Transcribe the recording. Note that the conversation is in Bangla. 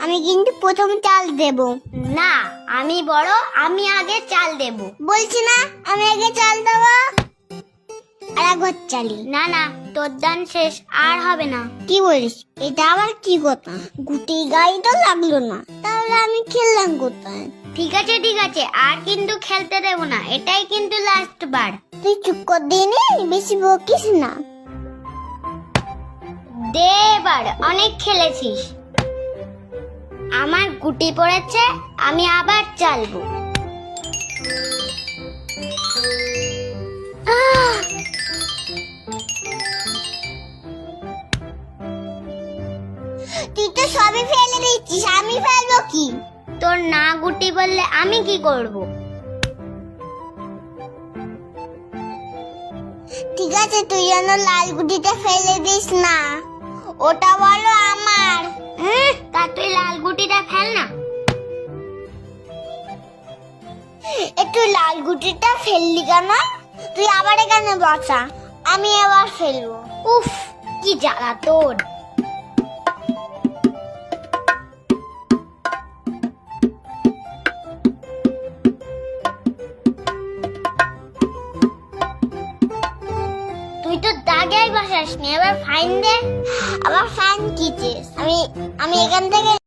আমি কিন্তু প্রথম চাল দেব। না আমি বড় আমি আগে চাল দেব। বলছি না আমি আগে চাল দেব? আর চালি না না তোর দান শেষ আর হবে না। কি বলিস? এটা আবার কি কথা? গুটি গাই তো লাগল না। তাহলে আমি খেললাম কোথায়? ঠিক আছে ঠিক আছে আর কিন্তু খেলতে দেব না। এটাই কিন্তু লাস্ট বার। তুই চুপ কর দিনি বেশি বকিস না। দে এবার অনেক খেলেছিস। গুটি পড়েছে আমি আবার চালবো। তুই তো সবই ফেলে দিচ্ছিস আমি ফেলব কি? তোর না গুটি বললে আমি কি করব? ঠিক আছে তুই যেন লাল গুটিটা ফেলে দিস না। ওটা বলো আমার। উম, একটু লাল গুটিটা ফেললি কেন? তুই আবার এখানে বসা। আমি আবার ফেলব। উফ, কি জ্বালা তোর। তুই তো দাগেই বসাসনি। এবার ফাইন দে। আবার ফ্যান কিচিস আমি আমি এখান থেকে